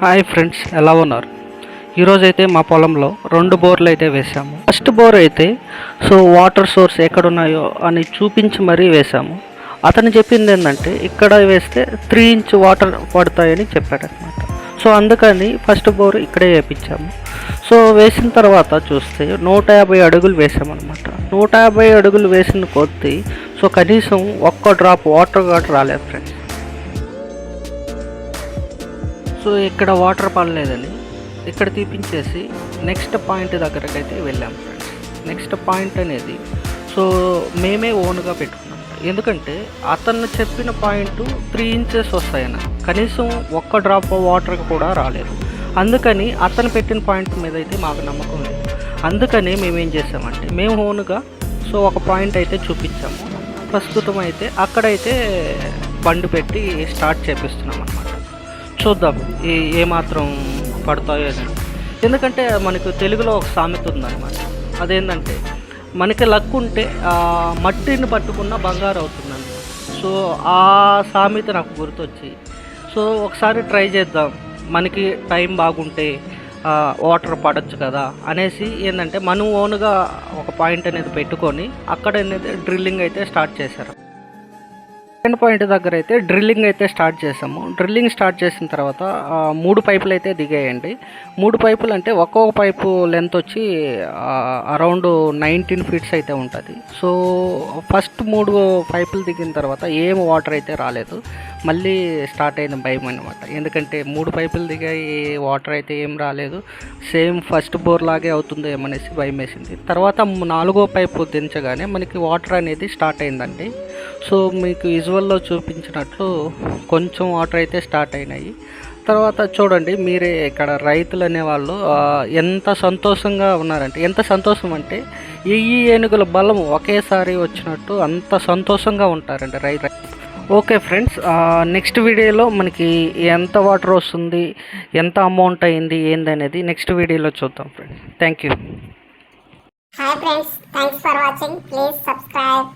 Hi friends ఎలా ఉన్నారు? ఈరోజు అయితే మా పొలంలో రెండు బోర్లు అయితే వేసాము ఫస్ట్ బోర్ అయితే సో వాటర్ సోర్స్ ఎక్కడున్నాయో అని చూపించి మరీ వేసాము అతను చెప్పింది ఏంటంటే ఇక్కడ వేస్తే త్రీ ఇంచ్ వాటర్ పడతాయని చెప్పాడనమాట సో అందుకని ఫస్ట్ బోర్ ఇక్కడే వేపించాము. సో వేసిన తర్వాత చూస్తే నూట యాభై అడుగులు వేసామన్నమాట నూట యాభై అడుగులు వేసిన కొద్దీ సో కనీసం ఒక్క డ్రాప్ వాటర్ కూడా రాలేదు సో ఇక్కడ వాటర్ పడలేదని ఇక్కడ తీపించేసి నెక్స్ట్ పాయింట్ దగ్గరకు అయితే వెళ్ళాం ఫ్రెండ్స్. నెక్స్ట్ పాయింట్ అనేది సో మేమే ఓన్గా పెట్టుకున్నాం. ఎందుకంటే అతను చెప్పిన పాయింట్ త్రీ ఇంచెస్ వస్తాయన కనీసం ఒక్క డ్రాప్ వాటర్ కూడా రాలేదు. అందుకని అతను పెట్టిన పాయింట్ మీద అయితే మాకు నమ్మకం లేదు. అందుకని మేము ఏం చేసామంటే మేము ఓన్గా సో ఒక పాయింట్ అయితే చూపించాము. ప్రస్తుతం అయితే అక్కడైతే బండి పెట్టి స్టార్ట్ చేపిస్తున్నాం అనమాట చూద్దాం. ఏ ఏమాత్రం పడతాయో అని. ఎందుకంటే మనకు తెలుగులో ఒక సామెత ఉందన్నమాట. అదేంటంటే మనకి లక్ ఉంటే మట్టిని పట్టుకున్న బంగారు అవుతుందని సో ఆ సామెత నాకు గుర్తొచ్చి సో ఒకసారి ట్రై చేద్దాం. మనకి టైం బాగుంటే వాటర్ పడచ్చు కదా అనేసి ఏంటంటే మనం ఓన్గా ఒక పాయింట్ అనేది పెట్టుకొని అక్కడ అనేది డ్రిల్లింగ్ అయితే స్టార్ట్ చేశారు. సెకండ్ పాయింట్ దగ్గర అయితే డ్రిల్లింగ్ అయితే స్టార్ట్ చేసాము డ్రిల్లింగ్ స్టార్ట్ చేసిన తర్వాత మూడు పైపులు అయితే దిగాయండి. మూడు పైపులు అంటే ఒక్కొక్క పైపు లెంత్ వచ్చి అరౌండ్ నైన్టీన్ ఫీట్స్ అయితే ఉంటుంది. సో ఫస్ట్ మూడు పైపులు దిగిన తర్వాత ఏం వాటర్ అయితే రాలేదు. మళ్ళీ స్టార్ట్ అయిన భయం అనమాట ఎందుకంటే మూడు పైపులు దిగాయి వాటర్ అయితే ఏం రాలేదు. సేమ్ ఫస్ట్ బోర్ లాగే అవుతుందో ఏమనేసి భయం వేసింది. తర్వాత నాలుగో పైపు దించగానే మనకి వాటర్ అనేది స్టార్ట్ అయిందండి. సో మీకు విజువల్లో చూపించినట్లు కొంచెం వాటర్ అయితే స్టార్ట్ అయినాయి. తర్వాత చూడండి మీరే ఇక్కడ రైతులు అనేవాళ్ళు ఎంత సంతోషంగా ఉన్నారంటే ఎంత సంతోషం అంటే ఈ ఏనుగుల బలం ఒకేసారి వచ్చినట్టు అంత సంతోషంగా ఉంటారండి రైతు ఓకే ఫ్రెండ్స్ నెక్స్ట్ వీడియోలో మనకి ఎంత వాటర్ వస్తుంది ఎంత అమౌంట్ అయింది ఏందనేది నెక్స్ట్ వీడియోలో చూద్దాం friends. Thank you. Hi friends thanks for watching please subscribe